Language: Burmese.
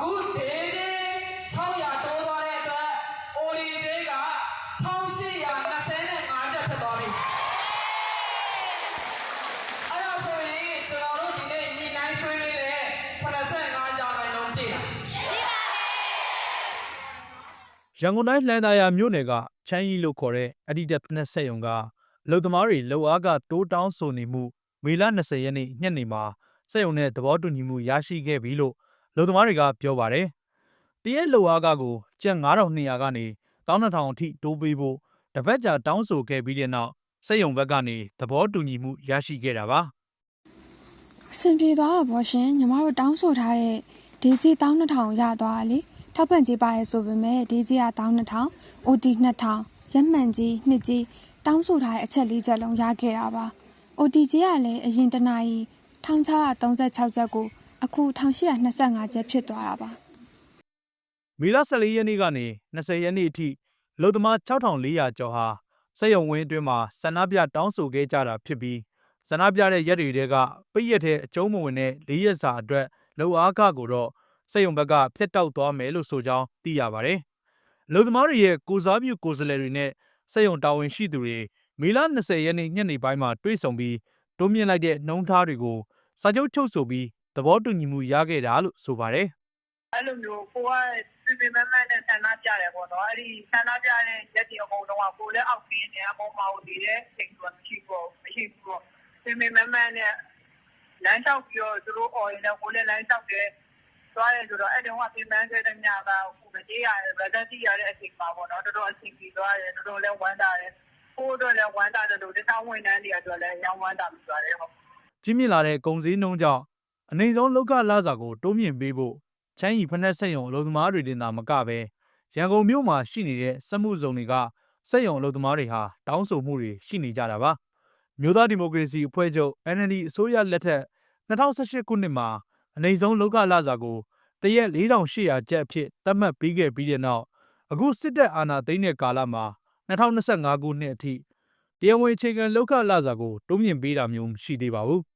အခုဒေးဒေး600တိုးသွားတဲ့အတွက်အိုဒီဒေးက1825ကျပ်ဖြစ်သွားပြီအဲ့ဒါဆိုရင်ကျွန်တော်တို့ဒီနေ့ညီနိုင်ဆွေးနွေးတဲ့85ကြောင်နိုင်လုံးပြည့်လားရန်ကုန်တိုင်းလှန်သာယာမြို့နယ်ကချမ်းကြီးလို့ခေါ်တဲ့အဒီတက်ဖနက်ဆက်ယုံကအလုံသမားတွေလုံအားကတိုးတောင်းဆိုနေမှုမေလ20ရက်နေ့ညနေမှာစက်ယုံနဲ့သဘောတူညီမှုရရှိခဲ့ပြီလို့ လုံသမားတွေကပြောပါတယ်။တရက်လုံအားကကိုကျပ်9200ကနေ12000အထိတိုးပေးဖို့တပတ်ကြာတောင်းဆိုခဲ့ပြီးတဲ့နောက်စက်ယုံဘက်ကနေသဘောတူညီမှုရရှိခဲ့တာပါ။အဆင်ပြေသွားတာပေါ့ရှင်ညီမတို့တောင်းဆိုထားတဲ့ဒီစီ12000ရသွားတာလေထောက်ပံ့ကြေးပါရဲဆိုပေမဲ့ဒီစီက12000 OT 2000ရက်မှန်ကြီးနှစ်ကြီးတောင်းဆိုထားတဲ့အချက်လေးချက်လုံးရခဲ့တာပါ OT ကြီးကလည်းအရင်တနာရီ1636ချက်ကို အခု1825ချက်ဖြစ်သွားတာပါမေလ14ရက်နေ့ကနေ20ရက်နေ့အထိလုံသမား6400ကျော်ဟာစက်ရုံဝင်းအတွင်းမှာဆန္ဒပြတောင်းဆိုခဲ့ကြတာဖြစ်ပြီးဆန္ဒပြတဲ့ရက်တွေတဲကပိတ်ရက်တဲ့အကျုံးမဝင်တဲ့၄ရက်စာအတွက်လုံအားခကိုတော့စက်ရုံဘက်ကဖျက်တောက်သွားမယ်လို့ဆိုကြောင်းသိရပါတယ်။လုံသမားတွေရဲ့ကိုစားပြုကိုယ်စားလှယ်တွေနဲ့စက်ရုံတာဝန်ရှိသူတွေမေလ20ရက်နေ့ညနေပိုင်းမှာတွေ့ဆုံပြီးတိုးမြင့်လိုက်တဲ့နှုံးထားတွေကိုစာချုပ်ချုပ်ဆိုပြီး သဘောတူညီမှုရခဲ့တာလို့ဆိုပါတယ်။အဲ့လိုမျိုးကိုကပြည်ပြည်မမတ်နဲ့ဆန္ဒပြတယ်ပေါ့နော်အဲ့ဒီဆန္ဒပြတဲ့ရက်တီအကုန်လုံးကကိုလည်းအောက်ပြင်းနေအပေါ်မှာကိုနေတဲ့စိတ်ကမရှိဘူးမရှိဘူးပေါ့ပြည်ပြည်မမတ်နဲ့လမ်းလျှောက်ပြီးတော့သူတို့အော်ရင်လည်းကိုလည်းလမ်းလျှောက်တယ်သွားတယ်ဆိုတော့အဲ့တုန်းကပြည်မန်းခဲ့တဲ့ညကကိုမကြေးရတယ်ဗဒတ်တီရတဲ့အချိန်မှာပေါ့နော်တော်တော်အချိန်ပြီးသွားတယ်တော်တော်လည်းဝမ်းသာတယ်ကိုတို့လည်းဝမ်းသာတယ်လို့တခြားဝန်ထမ်းတွေအတွက်လည်းရောင်းဝမ်းသာပြီးသွားတယ်ဟုတ်ကြီးမြင့်လာတဲ့ကုန်စည်နှုန်းကြောင့် အနေဆုံးလောက်ကလာစာကိုတိုးမြင့်ပေးဖို့ချမ်းရီဖက်နှက်ဆက်ယုံအလုပ်သမားတွေတင်သာမကပဲရန်ကုန်မြို့မှာရှိနေတဲ့စက်မှုဇုံတွေကစက်ယုံအလုပ်သမားတွေဟာတောင်းဆိုမှုတွေရှိနေကြတာပါမြို့သားဒီမိုကရေစီအဖွဲ့ချုပ် NLD အစိုးရလက်ထက်2018ခုနှစ်မှာအနေဆုံးလောက်ကလာစာကိုတရက်4800ကျပ်အဖြစ်သတ်မှတ်ပေးခဲ့ပြီးတဲ့နောက်အခုစစ်တပ်အာဏာသိမ်းတဲ့ကာလမှာ2025ခုနှစ်အထိတရားဝင်အခြေခံလောက်ခလာစာကိုတိုးမြင့်ပေးတာမျိုးမရှိသေးပါဘူး